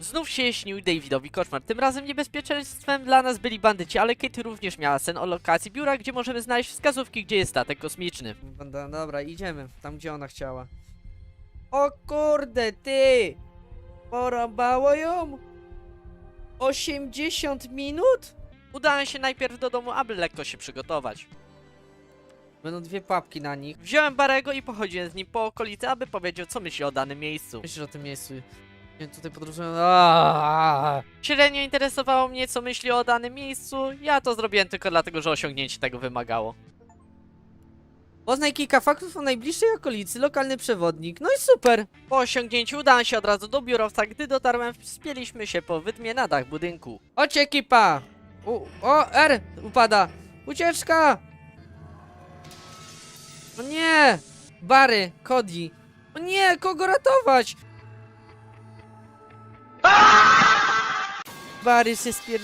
Znów się śnił Davidowi koszmar. Tym razem niebezpieczeństwem dla nas byli bandyci, ale Kate również miała sen o lokacji biura, gdzie możemy znaleźć wskazówki, gdzie jest statek kosmiczny. Dobra, dobra, idziemy. Tam, gdzie ona chciała. O kurde, ty! Porąbało ją? 80 minut? Udałem się najpierw do domu, aby lekko się przygotować. Będą dwie papki na nich. Wziąłem Barego i pochodziłem z nim po okolicy, aby powiedział, co myśli o danym miejscu. Myślisz o tym miejscu. Nie, tutaj podróżują. Aaaa! Średnio interesowało mnie, co myśli o danym miejscu. Ja to zrobiłem tylko dlatego, że osiągnięcie tego wymagało. Poznaj kilka faktów o najbliższej okolicy, lokalny przewodnik. No i super! Po osiągnięciu udałem się od razu do biurowca. Gdy dotarłem, wspięliśmy się po wydmie na dach budynku. Chodź ekipa! U, o, R! Upada! Ucieczka! O nie! Bary, Cody. O nie, kogo ratować? Bary się spier...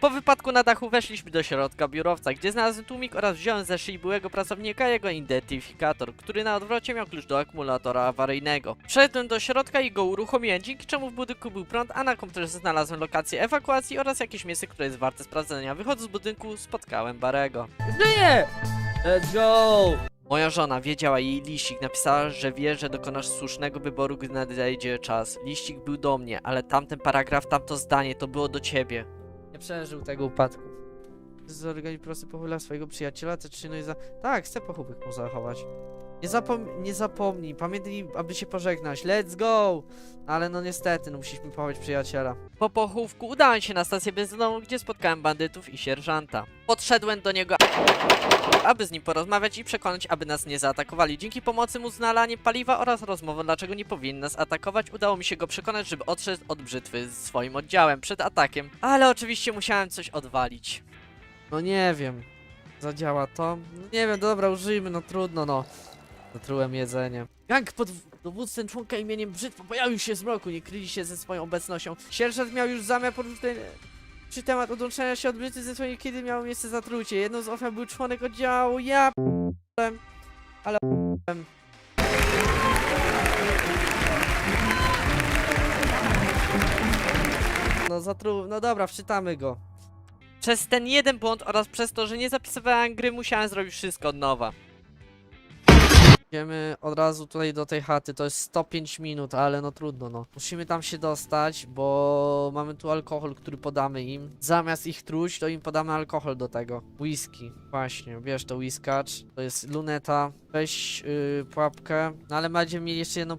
Po wypadku na dachu weszliśmy do środka biurowca, gdzie znalazłem tłumik oraz wziąłem ze szyi byłego pracownika jego identyfikator, który na odwrocie miał klucz do akumulatora awaryjnego. Wszedłem do środka i go uruchomiłem, dzięki czemu w budynku był prąd, a na komputerze znalazłem lokację ewakuacji oraz jakieś miejsce, które jest warte sprawdzenia. Wychodząc z budynku, spotkałem Barego. Żyje! Let's go! Moja żona wiedziała jej liścik, napisała, że wie, że dokonasz słusznego wyboru, gdy nadejdzie czas. Liścik był do mnie, ale tamten paragraf, tamto zdanie, to było do ciebie. Nie przeżył tego upadku. Zorganizuj prosty pochyla swojego przyjaciela, i za... Tak, chcę pochówek mu zachować. Nie, zapom nie zapomnij, pamiętaj, aby się pożegnać. Let's go! Ale no niestety, no musieliśmy pochować przyjaciela. Po pochówku udałem się na stację benzynową, gdzie spotkałem bandytów i sierżanta. Podszedłem do niego, aby z nim porozmawiać i przekonać, aby nas nie zaatakowali. Dzięki pomocy mu z nalaniem paliwa oraz rozmową, dlaczego nie powinien nas atakować, udało mi się go przekonać, żeby odszedł od brzytwy z swoim oddziałem przed atakiem. Ale oczywiście musiałem coś odwalić. No nie wiem. Zadziała to? No nie wiem, dobra, użyjmy, no trudno, no. Zatrułem jedzenie. Gang pod dowództwem członka imieniem Brzytwa pojawił się z mroku, nie kryli się ze swoją obecnością. Sierżant miał już zamiar poruszyć ten... Czy temat odłączenia się od Brzytwy ze swojej, kiedy miało miejsce zatrucie. Jedną z ofiar był członek oddziału, ja ale. No zatru... no dobra, wczytamy go. Przez ten jeden błąd oraz przez to, że nie zapisywałem gry, musiałem zrobić wszystko od nowa. Idziemy od razu tutaj do tej chaty, to jest 105 minut, ale no trudno no. Musimy tam się dostać, bo mamy tu alkohol, który podamy im. Zamiast ich truć, to im podamy alkohol do tego. Whisky, właśnie, bierz to whiskacz. To jest luneta, weź yy, pułapkę. No ale będziemy mieli jeszcze jedną